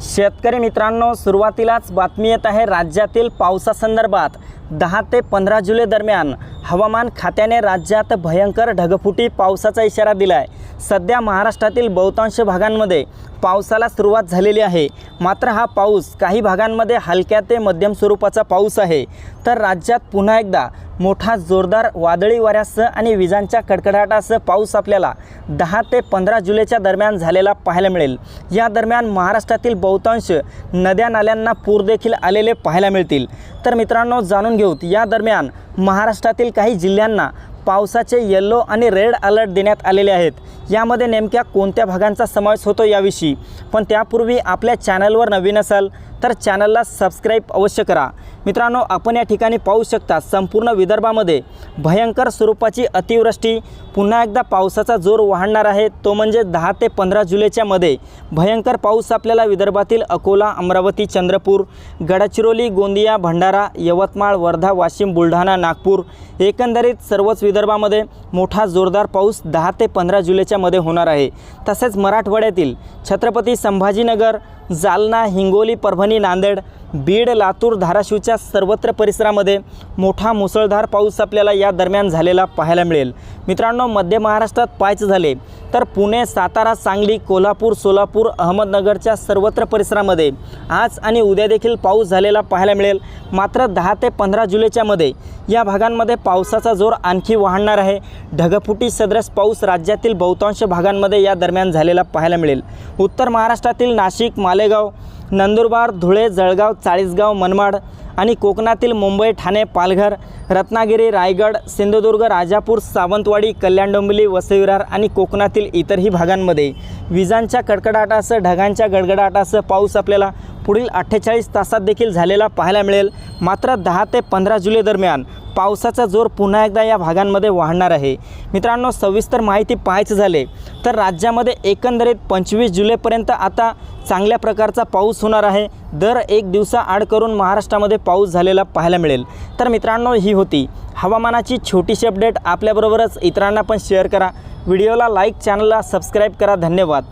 शेतकरी मित्रांनो सुरुवातीलाच बातमी येत आहे राज्यातील पावसासंदर्भात दहा ते पंधरा जुलै दरम्यान हवामान खात्याने राज्यात भयंकर ढगफुटी पावसाचा इशारा दिला आहे सध्या महाराष्ट्रातील बहुतांश भागांमध्ये पावसाला सुरुवात झालेली आहे. मात्र हा पाऊस काही भागांमध्ये हलक्या ते मध्यम स्वरूपाचा पाऊस आहे. तर राज्यात पुन्हा एकदा मोठा जोरदार वादळी वाऱ्यासह आणि विजांच्या कडकडाटासह पाऊस आपल्याला दहा ते पंधरा जुलैच्या दरम्यान झालेला पाहायला मिळेल. या दरम्यान महाराष्ट्रातील बहुतांश नद्या नाल्यांना पूर देखील आलेले पाहायला मिळतील. तर मित्रांनो जाणून घेऊत या दरम्यान महाराष्ट्रातील काही जिल्ह्यांना पावसाचे येल्लो आणि रेड अलर्ट देण्यात आलेले आहेत. यामध्ये नेमक्या कोणत्या भागांचा समावेश होतो याविषयी? पण त्यापूर्वी आपल्या चॅनलवर नवीन असाल तर चॅनलला सबस्क्राईब अवश्य करा. मित्रांनो आपण या ठिकाणी पाहू शकता संपूर्ण विदर्भामध्ये भयंकर स्वरूपाची अतिवृष्टी. पुन्हा एकदा पावसाचा जोर वाढणार आहे. तो म्हणजे दहा ते पंधरा जुलैच्या मध्ये भयंकर पाऊस आपल्याला विदर्भातील अकोला अमरावती चंद्रपूर गडचिरोली गोंदिया भंडारा यवतमाळ वर्धा वाशिम बुलढाणा नागपूर एकंदरीत सर्वच विदर्भामध्ये मोठा जोरदार पाऊस दहा ते पंधरा जुलैच्या मध्ये होणार आहे. तसेच मराठवाड्यातील छत्रपती संभाजीनगर जालना हिंगोली परभणी नांदेड बीड लातूर धाराशिवच्या सर्वत्र परिसरामध्ये मोठा मुसळधार पाऊस आपल्याला या दरम्यान झालेला पाहायला मिळेल. मित्रांनो मध्य महाराष्ट्रात पाहायचं झाले तर पुणे सातारा सांगली कोल्हापूर सोलापूर अहमदनगरच्या सर्वत्र परिसरामध्ये आज आणि उद्या देखील पाऊस झालेला पाहायला मिळेल. मात्र दहा ते पंधरा जुलैच्या मध्ये या भागांमध्ये पावसाचा जोर आणखी वाढणार आहे. ढगफुटी सदृश पाऊस राज्यातील बहुतांश भागांमध्ये या दरम्यान झालेला पाहायला मिळेल. उत्तर महाराष्ट्रातील नाशिक मालेगाव नंदुरबार धुळे जळगाव चाळीसगाव मनमाड आणि कोकणातील मुंबई ठाणे पालघर रत्नागिरी रायगड सिंधुदुर्ग राजापूर सावंतवाडी कल्याण डोंबिवली वसईविरार आणि कोकणातील इतरही भागांमध्ये. विजांच्या कडकडाटासह ढगांच्या गडगडाटासह पाऊस आपल्याला पुढील अठ्ठेचाळीस तासात देखील झालेला पाहायला मिळेल. मात्र दहा ते पंधरा जुलै दरम्यान पावसाचा जोर पुन्हा एकदा या भागांमध्ये वाढणार आहे. मित्रांनो सविस्तर माहिती पाहायचं झाले तर राज्यामध्ये एकंदरीत पंचवीस जुलैपर्यंत आता चांगल्या प्रकारचा पाऊस होणार आहे. दर एक दिवसा आड करून महाराष्ट्रामध्ये पाऊस झालेला पाहायला मिळेल. तर मित्रांनो ही होती हवामानाची छोटीशी अपडेट. आपल्याबरोबरच इतरांना पण शेअर करा. व्हिडिओला लाईक चॅनलला सबस्क्राईब करा. धन्यवाद.